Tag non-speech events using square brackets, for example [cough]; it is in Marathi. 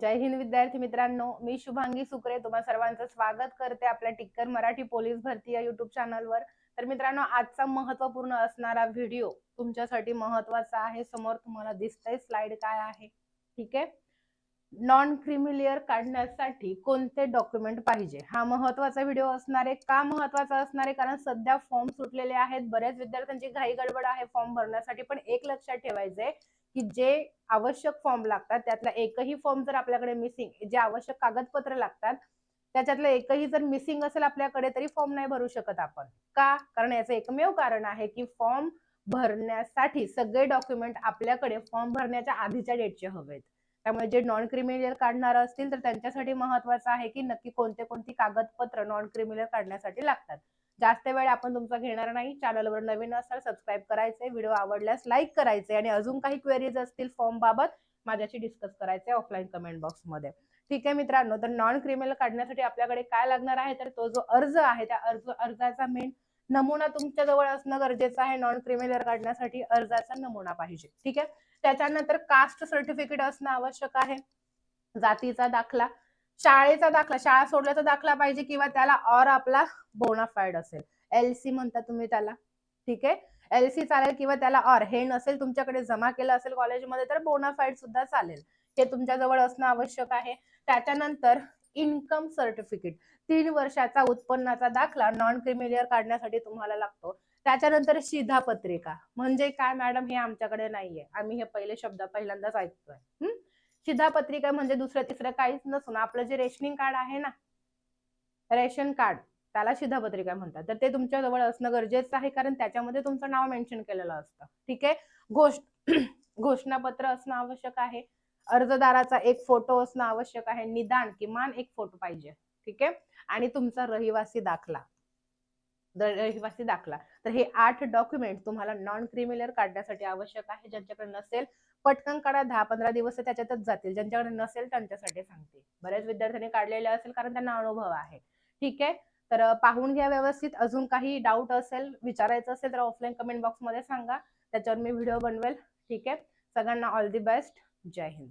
जय हिंद विद्यार्थी मित्रांनो मी शुभांगी सुकरे तुम्हा सर्वांचं स्वागत करते आपल्या टिक्कर मराठी पोलीस भरती या युट्यूब चॅनलवर तर मित्रांनो आजचा महत्त्वपूर्ण असणारा व्हिडिओ तुमच्यासाठी महत्त्वाचा आहे. समोर तुम्हाला दिसतंय स्लाइड काय आहे. ठीक आहे? नॉन क्रिमिलियर काढण्यासाठी कोणते डॉक्युमेंट पाहिजे? हा महत्त्वाचा व्हिडिओ असणार आहे. का महत्त्वाचा असणार आहे? कारण सध्या फॉर्म सुटलेले आहेत. बऱ्याच विद्यार्थ्यांची घाई गडबड आहे फॉर्म भरण्यासाठी. पण एक लक्षात ठेवायचंय की जे आवश्यक फॉर्म लागतात त्यातला एकही फॉर्म जर आपल्याकडे मिसिंग जे आवश्यक कागदपत्र लागतात त्याच्यातलं एकही जर मिसिंग असेल आपल्याकडे तरी फॉर्म नाही भरू शकत आपण. का? कारण याचं एकमेव कारण आहे की फॉर्म भरण्यासाठी सगळे डॉक्युमेंट आपल्याकडे फॉर्म भरण्याच्या आधीच्या डेटचे हवेत. त्यामुळे जे नॉन क्रिमिनल काढणार असतील तर त्यांच्यासाठी महत्वाचं आहे की नक्की कोणते कोणती कागदपत्र नॉन क्रिमिनल काढण्यासाठी लागतात. जास्त वेळ आपण तुमचा घेणार नाही. चॅनलवर नवीन असाल सबस्क्राईब करायचे व्हिडिओ आवडल्यास लाईक करायचे आणि अजून काही क्वेरीज असतील फॉर्म बाबत माझ्याशी डिस्कस करायचे ऑफलाईन कमेंट बॉक्समध्ये. ठीक आहे मित्रांनो तर नॉन क्रिमिनल काढण्यासाठी आपल्याकडे काय लागणार आहे? तर तो जो अर्ज आहे त्या अर्ज अर्जाचा मेन नमुना तुमच्या जवळ असणं गरजेचं आहे. नॉन क्रिमिनल काढण्यासाठी अर्जाचा नमुना पाहिजे. ठीक आहे? त्याच्यानंतर कास्ट सर्टिफिकेट असणं आवश्यक आहे. जातीचा दाखला. शाळेचा दाखला शाळा सोडल्याचा दाखला पाहिजे किंवा त्याला और आपला बोनाफाईड असेल. एल सी म्हणता तुम्ही त्याला. ठीक आहे? एल सी चालेल किंवा त्याला और हे नसेल तुमच्याकडे जमा केलं असेल कॉलेजमध्ये तर बोनाफाईड सुद्धा चालेल. हे तुमच्या जवळ असणं आवश्यक आहे. त्याच्यानंतर इन्कम सर्टिफिकेट तीन वर्षाचा उत्पन्नाचा दाखला नॉन क्रिमिलियर काढण्यासाठी तुम्हाला लागतो. त्याच्यानंतर शिधापत्रिका. म्हणजे काय मॅडम हे आमच्याकडे नाहीये. आम्ही हे पहिले शब्द पहिल्यांदाच ऐकतोय. हम्म? शिधापत्रिका म्हणजे दुसरं तिसरं काहीच नसून आपलं जे रेशनिंग कार्ड आहे ना रेशन कार्ड त्याला शिधापत्रिका म्हणतात. तर ते तुमच्या जवळ असणं गरजेचं आहे कारण त्याच्यामध्ये तुमचं नाव मेन्शन केलेलं असतं. ठीक आहे? घोष [clears throat] घोषणापत्र असणं आवश्यक आहे. अर्जदाराचा एक फोटो असणं आवश्यक आहे. निदान किमान एक फोटो पाहिजे. ठीक आहे? आणि तुमचा रहिवासी दाखला. रहिवासी दाखला. तर हे आठ डॉक्युमेंट तुम्हाला नॉन क्रिमिलियर काढण्यासाठी आवश्यक आहे. ज्यांच्याकडे नसेल पटकन काढा दहा पंधरा दिवस त्याच्यातच जातील. ज्यांच्याकडे नसेल त्यांच्यासाठी सांगते. बऱ्याच विद्यार्थ्यांनी काढलेले असेल कारण त्यांना अनुभव आहे. ठीक आहे? तर पाहून घ्या व्यवस्थित. अजून काही डाऊट असेल विचारायचं असेल तर ऑफलाईन कमेंट बॉक्समध्ये सांगा. त्याच्यावर मी व्हिडिओ बनवेल. ठीक आहे? सगळ्यांना ऑल दी बेस्ट जय हिंद.